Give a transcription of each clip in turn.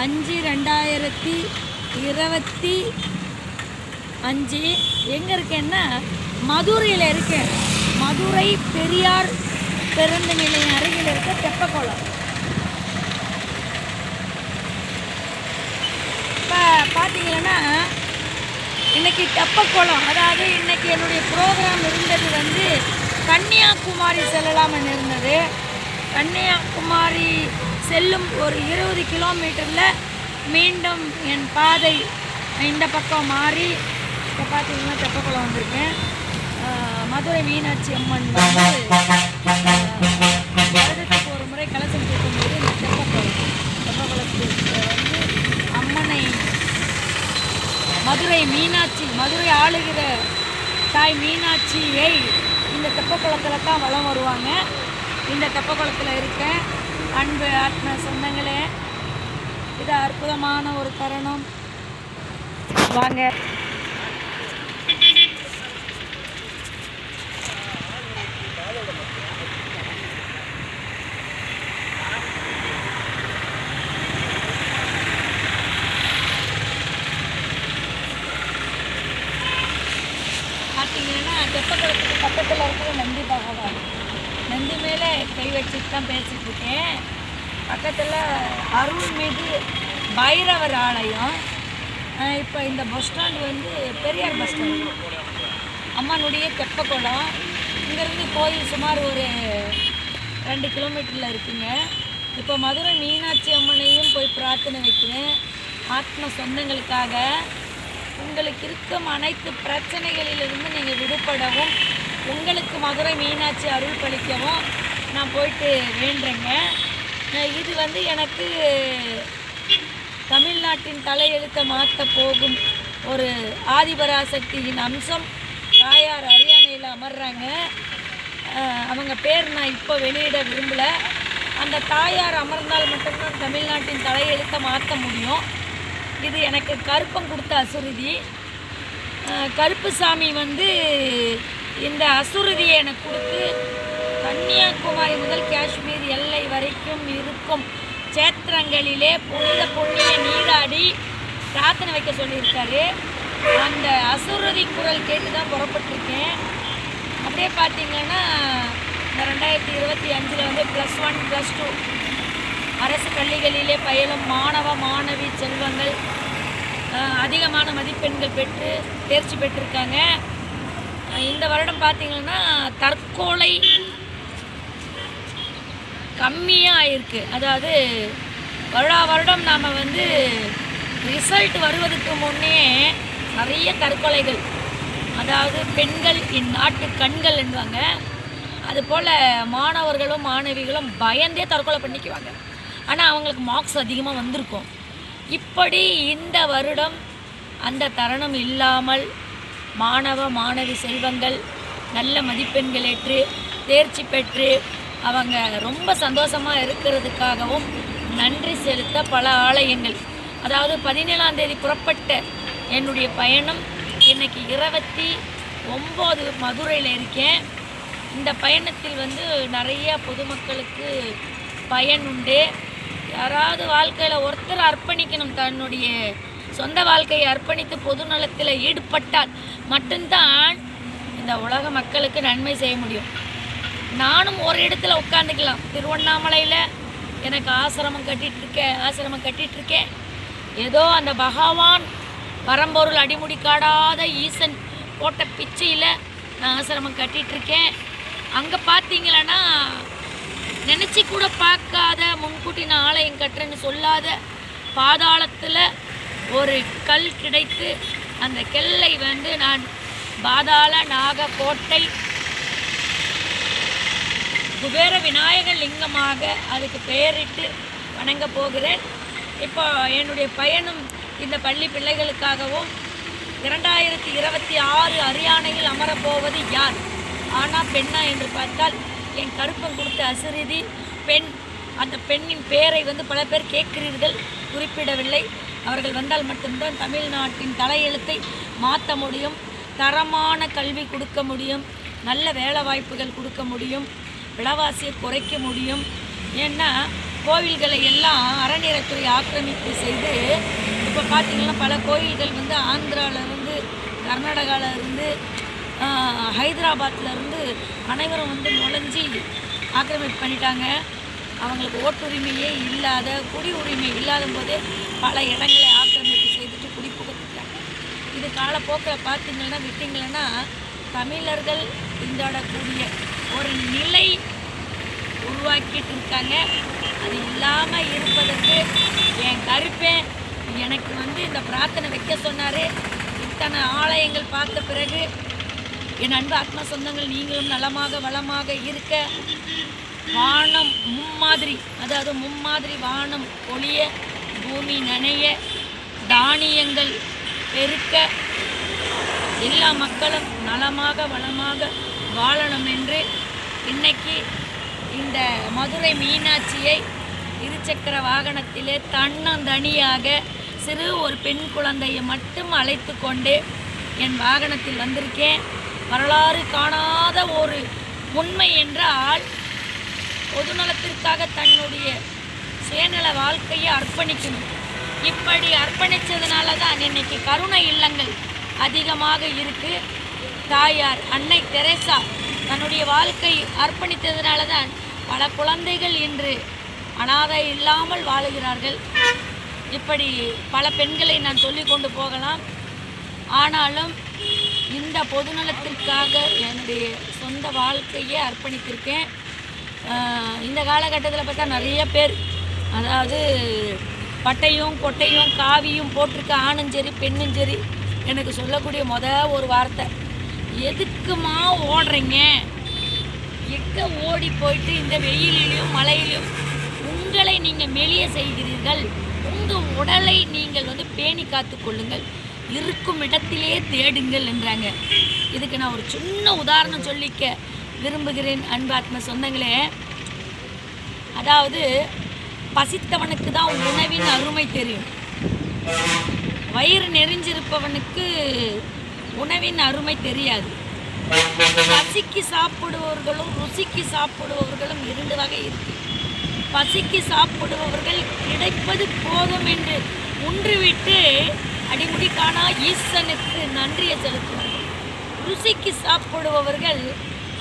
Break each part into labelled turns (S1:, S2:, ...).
S1: அஞ்சு ரெண்டாயிரத்தி இருபத்தி அஞ்சு. எங்கே இருக்கேன்னா மதுரையில் இருக்கேன். மதுரை பெரியார் பேருந்து நிலையம் அருகில் இருக்க தெப்பக்குளம். இப்போ பார்த்தீங்கன்னா இன்னைக்கு தெப்பக்குளம். அதாவது இன்னைக்கு என்னுடைய ப்ரோக்ராம் இருந்தது வந்து கன்னியாகுமரி செல்லலாம்னு இருந்தது. கன்னியாகுமரி செல்லும் ஒரு இருபது கிலோமீட்டரில் மீண்டும் என் பாதை இந்த பக்கம் மாறி இப்போ பார்த்தீங்கன்னா தெப்பக்குளம் வந்திருக்கேன். மதுரை மீனாட்சி அம்மன் வந்து வருடத்துக்கு ஒரு முறை கலசம் தூக்கும்போது இந்த தெப்பக்குளம் தெப்பக்குளத்துக்கு வந்து அம்மனை மதுரை மீனாட்சி மதுரை ஆளுகிற தாய் மீனாட்சியை இந்த தெப்பக்குளத்தில் தான் வலம் வருவாங்க. இந்த தெப்பக்குளத்தில் இருக்கேன். அன்பு ஆத்ம சொந்தங்களே இது அற்புதமான ஒரு தருணம். வாங்க பார்த்தீங்கன்னா தெப்பக்குளத்துக்கு பக்கத்தில் இருக்கிற நந்தி பகவான் நந்தி மேலே கை வச்சுட்டு தான் பேசிகிட்டு இருக்கேன் பக்கத்தில் அருள்மிகு பைரவர் ஆலயம். இப்போ இந்த பஸ் ஸ்டாண்ட் வந்து பெரியார் பஸ் ஸ்டாண்ட் அம்மனுடைய தெப்பக்குளம். இங்கேருந்து கோயில் சுமார் ஒரு ரெண்டு கிலோமீட்டரில் இருக்குங்க. இப்போ மதுரை மீனாட்சி அம்மனையும் போய் பிரார்த்தனை வைக்கிறேன். ஆத்ம சொந்தங்களுக்காக. உங்களுக்கு இருக்கும் அனைத்து பிரச்சனைகளிலிருந்து நீங்கள் விடுபடவும் உங்களுக்கு மதுரை மீனாட்சி அருள் பழிக்கவும் நான் போயிட்டு வேண்டுறேங்க. இது வந்து எனக்கு தமிழ்நாட்டின் தலையெழுத்தை மாற்ற போகும் ஒரு ஆதிபராசக்தியின் அம்சம். தாயார் அரியணையில் அமர்றாங்க. அவங்க பேர் நான் இப்போ வெளியிட விரும்பலை. அந்த தாயார் அமர்ந்தால் மட்டும்தான் தமிழ்நாட்டின் தலையெழுத்தை மாற்ற முடியும். இது எனக்கு கருப்பம் கொடுத்த அசுருதி. கருப்புசாமி வந்து இந்த அசுருதியை எனக்கு கொடுத்து கன்னியாகுமரி முதல் காஷ்மீர் எல்லை வரைக்கும் இருக்கும். சேத்திரங்களிலே புனித புண்ணிய நீராடி பிரார்த்தனை வைக்க சொல்லியிருக்காரு. அந்த அசுரதி குரல் கேட்டு தான் புறப்பட்டிருக்கேன். அப்படியே பார்த்தீங்கன்னா இந்த ரெண்டாயிரத்தி இருபத்தி அஞ்சில் வந்து ப்ளஸ் ஒன் ப்ளஸ் டூ அரசு பள்ளிகளிலே பயிலும் மாணவ மாணவி செல்வங்கள் அதிகமான மதிப்பெண்கள் பெற்று தேர்ச்சி பெற்றிருக்காங்க. இந்த வருடம் பார்த்தீங்கன்னா தற்கொலை கம்மியாக ஆயிருக்கு அதாவது வருடா வருடம் நாம் வந்து ரிசல்ட் வருவதற்கு முன்னே நிறைய தற்கொலைகள். அதாவது பெண்கள் இந்நாட்டு கண்கள் என்பாங்க. அதுபோல் மாணவர்களும் மாணவிகளும் பயந்தே தற்கொலை பண்ணிக்குவாங்க. ஆனால் அவங்களுக்கு மார்க்ஸ் அதிகமாக வந்திருக்கும். இப்படி இந்த வருடம் அந்த தருணம் இல்லாமல் மாணவ மாணவி செல்வங்கள் நல்ல மதிப்பெண்கள் ஏற்று தேர்ச்சி பெற்று அவங்க ரொம்ப சந்தோஷமாக இருக்கிறதுக்காகவும் நன்றி செலுத்த பல ஆலயங்கள். அதாவது பதினேழாம் தேதி புறப்பட்ட என்னுடைய பயணம் இன்னைக்கு இருபத்தி ஒம்பது மதுரையில் இருக்கேன். இந்த பயணத்தில் வந்து நிறைய பொதுமக்களுக்கு பயன் உண்டு. யாராவது வாழ்க்கையில் ஒருத்தர் அர்ப்பணிக்கணும் தன்னுடைய சொந்த வாழ்க்கையை அர்ப்பணித்து பொது நலத்தில் ஈடுபட்டால் மட்டும்தான் இந்த உலக மக்களுக்கு நன்மை செய்ய முடியும். நானும் ஒரு இடத்துல உட்காந்துக்கலாம் திருவண்ணாமலையில் எனக்கு ஆசிரமம் கட்டிகிட்ருக்கேன் ஆசிரமம் கட்டிகிட்ருக்கேன் ஏதோ அந்த பகவான் பரம்பொருள் அடிமுடி காடாத ஈசன் போட்ட பிச்சையில் நான் ஆசிரமம் கட்டிகிட்ருக்கேன் அங்கே பார்த்தீங்களன்னா நினச்சி கூட பார்க்காத முன்கூட்டி நான் ஆலயம் கட்டுறேன்னு சொல்லாத பாதாளத்தில் ஒரு கல் கிடைத்து அந்த கல்லை வந்து நான் பாதாள நாகக்கோட்டை குபேர விநாயகர் லிங்கமாக அதுக்கு பெயரிட்டு வணங்க போகிறேன். இப்போ என்னுடைய பயணம் இந்த பள்ளி பிள்ளைகளுக்காகவும் இரண்டாயிரத்தி இருபத்தி ஆறு அரியானையில் அமரப்போவது யார்? ஆனா பெண்ணா என்று பார்த்தால் என் கருப்பம் கொடுத்த அசிறிதி பெண் அந்த பெண்ணின் பெயரை வந்து பல பேர் கேட்கிறீர்கள் குறிப்பிடவில்லை. அவர்கள் வந்தால் மட்டும்தான் தமிழ்நாட்டின் தலையெழுத்தை மாற்ற முடியும் தரமான கல்வி கொடுக்க முடியும் நல்ல வேலை வாய்ப்புகள் கொடுக்க முடியும். விலைவாசியை குறைக்க முடியும். ஏன்னா கோவில்களை எல்லாம் அறநிலைத்துறை ஆக்கிரமிப்பு செய்து இப்போ பார்த்தீங்கன்னா பல கோயில்கள் வந்து ஆந்திராவிலேருந்து கர்நாடகாவிலேருந்து ஹைதராபாத்லேருந்து அனைவரும் வந்து நுழைஞ்சி ஆக்கிரமிப்பு பண்ணிட்டாங்க. அவங்களுக்கு ஓட்டுரிமையே இல்லாத குடி உரிமை இல்லாத போதே பல இடங்களை ஆக்கிரமிப்பு செய்துட்டு குடி இது காலப்போக்கில் பார்த்தீங்கன்னா விட்டிங்கன்னா தமிழர்கள் திண்டாடக்கூடிய ஒரு நிலை உருவாக்கிட்டு இருக்காங்க அது இல்லாமல் இருப்பதற்கு என் கருப்பேன் எனக்கு வந்து இந்த பிரார்த்தனை வைக்க சொன்னார். இத்தனை ஆலயங்கள் பார்த்த பிறகு என் அன்பு ஆத்மா சொந்தங்கள் நீங்களும் நலமாக வளமாக இருக்க வானம் மும்மாதிரி அதாவது மும்மாதிரி வானம் ஒளிய பூமி நனைய தானியங்கள் பெருக்க எல்லா மக்களும் நலமாக வளமாக வாழணும் என்று இன்னைக்கு இந்த மதுரை மீனாட்சியை இருசக்கர வாகனத்திலே தன்னந்தனியாக சிறு ஒரு பெண் குழந்தையை மட்டும் அழைத்து கொண்டு என் வாகனத்தில் வந்திருக்கேன். வரலாறு காணாத ஒரு உண்மை என்றால் பொதுநலத்திற்காக தன்னுடைய சுயநல வாழ்க்கையை அர்ப்பணிக்கணும். இப்படி அர்ப்பணித்ததுனால தான் இன்னைக்கு கருணை இல்லங்கள் அதிகமாக இருக்கு. தாயார் அன்னை தெரேசா தன்னுடைய வாழ்க்கை அர்ப்பணித்ததுனால தான் பல குழந்தைகள் இன்று அனாதை இல்லாமல் வாழுகிறார்கள். இப்படி பல பெண்களை நான் சொல்லி கொண்டு போகலாம். ஆனாலும் இந்த பொதுநலத்திற்காக என்னுடைய சொந்த வாழ்க்கையை அர்ப்பணித்திருக்கேன். இந்த காலகட்டத்தில் பார்த்தா நிறைய பேர் அதாவது பட்டையும் கொட்டையும் காவியும் போட்டிருக்க ஆணும் சரி பெண்ணும் சரி எனக்கு சொல்லக்கூடிய முத ஒரு வார்த்தை. எதுக்குமா ஓடுறீங்க? எங்கே ஓடி போயிட்டு இந்த வெயிலிலையும் மழையிலையும் உங்களை நீங்கள் மெலிய செய்கிறீர்கள்? உங்கள் உடலை நீங்கள் வந்து பேணி காத்து கொள்ளுங்கள். இருக்கும் இடத்திலே தேடுங்கள் என்றாங்க. இதுக்கு நான் ஒரு சின்ன உதாரணம் சொல்லிக்க விரும்புகிறேன் அன்பாத்ம சொந்தங்களே. அதாவது பசித்தவனுக்கு தான் உணவின் அருமை தெரியும். வயிறு நெறிஞ்சிருப்பவனுக்கு உணவின் அருமை தெரியாது. பசிக்கு சாப்பிடுபவர்களும் ருசிக்கு சாப்பிடுபவர்களும் இரண்டு வகை இருக்கு. பசிக்கு சாப்பிடுபவர்கள் கிடைப்பது போதும் என்று உன்றுவிட்டு அடிமுடி காணா ஈசனுக்கு நன்றியை செலுத்துவார்கள். ருசிக்கு சாப்பிடுபவர்கள்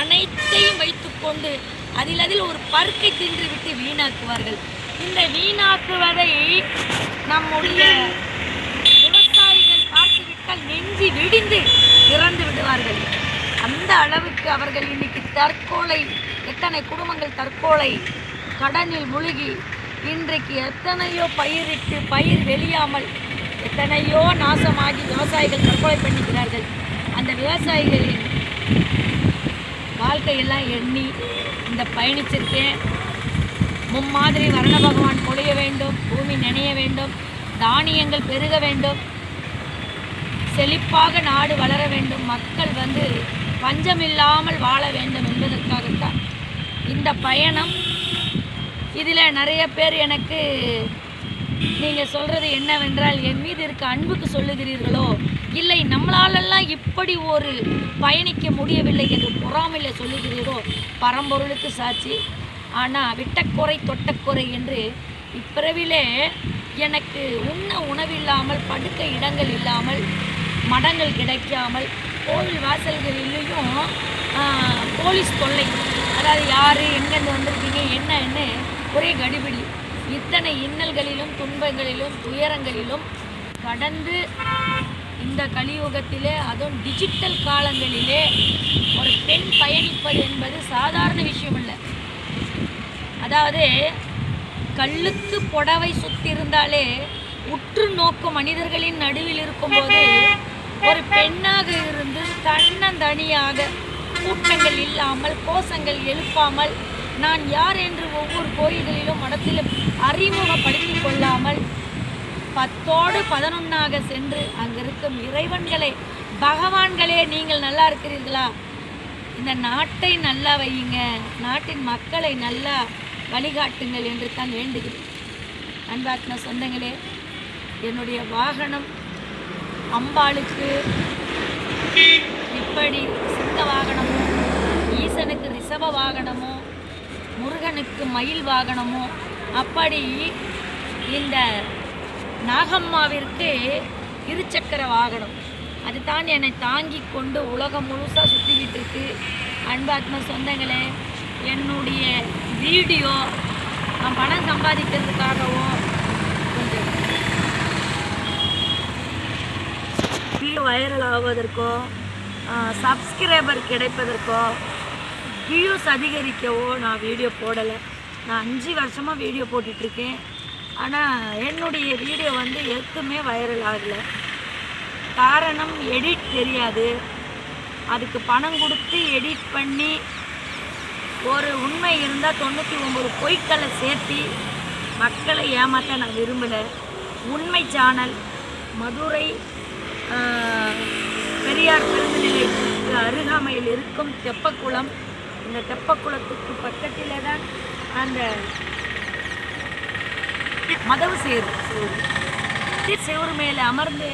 S1: அனைத்தையும் வைத்துக்கொண்டு அதில் அதில் ஒரு பருக்கை தின்றுவிட்டு வீணாக்குவார்கள். இந்த வீணாக்குவதை நம்முடைய அவர்கள் நெஞ்சு விடிந்து இறந்து விடுவார்கள். அந்த அளவுக்கு அவர்கள் இன்னைக்கு தற்கொலை எத்தனை குடும்பங்கள் தற்கொலை கடனில் முழுகி இன்றைக்கு எத்தனையோ பயிரிட்டு பயிர் வெளியாமல் எத்தனையோ நாசமாகி விவசாயிகள் தற்கொலை பண்ணிக்கிறார்கள். அந்த விவசாயிகளின் வாழ்க்கையெல்லாம் எண்ணி இந்த பயணிச்சிருக்கேன் மும்மாதிரி வரண பகவான் பொழிய வேண்டும் பூமி நினைய வேண்டும் தானியங்கள் பெருக வேண்டும். செழிப்பாக நாடு வளர வேண்டும். மக்கள் வந்து பஞ்சமில்லாமல் வாழ வேண்டும் என்பதற்காகத்தான். இந்த பயணம். இதில் நிறைய பேர் எனக்கு நீங்கள் சொல்கிறது என்னவென்றால் என் மீது இருக்க அன்புக்கு சொல்லுகிறீர்களோ? இல்லை நம்மளாலெல்லாம் இப்படி ஒரு பயணிக்க முடியவில்லை என்று பொறாமையில் சொல்லுகிறீரோ பரம்பொருளுக்கு சாட்சி. ஆனால் விட்டக்குறை தொட்டக்குறை என்று இப்பிறவிலே எனக்கு உண்ண உணவில்லாமல் படுக்க இடங்கள் இல்லாமல் மடங்கள் கிடைக்காமல் கோவில் வாசல்களிலையும் போலீஸ் தொல்லை அதாவது யார் எங்கேருந்து வந்திருக்கீங்க என்னன்னு ஒரே கடிபிடி. இத்தனை இன்னல்களிலும் துன்பங்களிலும் துயரங்களிலும் கடந்து இந்த கலியுகத்திலே அதுவும் டிஜிட்டல் காலங்களிலே ஒரு பெண் பயணிப்பது என்பது சாதாரண விஷயம் இல்லை அதாவது கல்லுக்கு புடவை சுத்திருந்தாலே உற்று நோக்கும் மனிதர்களின் நடுவில் இருக்கும் ஒரு பெண்ணாக இருந்து தன்னந்தனியாக கூட்டங்கள் இல்லாமல் கோஷங்கள் எழுப்பாமல் நான் யார் என்று ஒவ்வொரு கோயில்களிலும் மடத்திலும் அறிமுகப்படுத்திக் கொள்ளாமல் பத்தோடு பதினொன்னாக சென்று அங்கிருக்கும் இறைவன்களை பகவான்களே நீங்கள் நல்லா இருக்கிறீர்களா? இந்த நாட்டை நல்லா வையுங்க நாட்டின் மக்களை நல்லா வழிகாட்டுங்கள் என்று தான் வேண்டுகிறேன். அன்பாத்ம சொந்தங்களே என்னுடைய வாகனம் அம்பாளுக்கு இப்படி சித்த வாகனமோ ஈசனுக்கு ரிஷப வாகனமோ முருகனுக்கு மயில் வாகனமோ அப்படி இந்த நாகம்மாவிற்கு இருசக்கர வாகனம். அது தான் என்னை தாங்கி கொண்டு உலகம் முழுசாக சுற்றிக்கிட்டு இருக்கு அன்பாத்ம சொந்தங்களே என்னுடைய வீடியோ நான் பணம் சம்பாதிக்கிறதுக்காகவும் வீடியோ வைரல் ஆவதற்கோ சப்ஸ்கிரைபர் கிடைப்பதற்கோ வியூஸ் அதிகரிக்கவோ நான் வீடியோ போடலை. நான் அஞ்சு வருஷமாக வீடியோ போட்டுட்ருக்கேன். ஆனால் என்னுடைய வீடியோ வந்து எதுக்குமே வைரல் ஆகலை. காரணம் எடிட் தெரியாது. அதுக்கு பணம் கொடுத்து எடிட் பண்ணி ஒரு உண்மை இருந்தால் தொண்ணூற்றி ஒம்பது பொய்க்களை சேர்த்தி மக்களை ஏமாற்ற நான் விரும்பலை. உண்மை சேனல் மதுரை பெரியார் பெருந்துநிலையத்துக்கு அருகாமையில் இருக்கும் தெப்பக்குளம். இந்த தெப்பக்குளத்துக்கு பக்கத்தில் தான் அந்த மதவு சேரு செவுரு செவுரு மேலே அமர்ந்து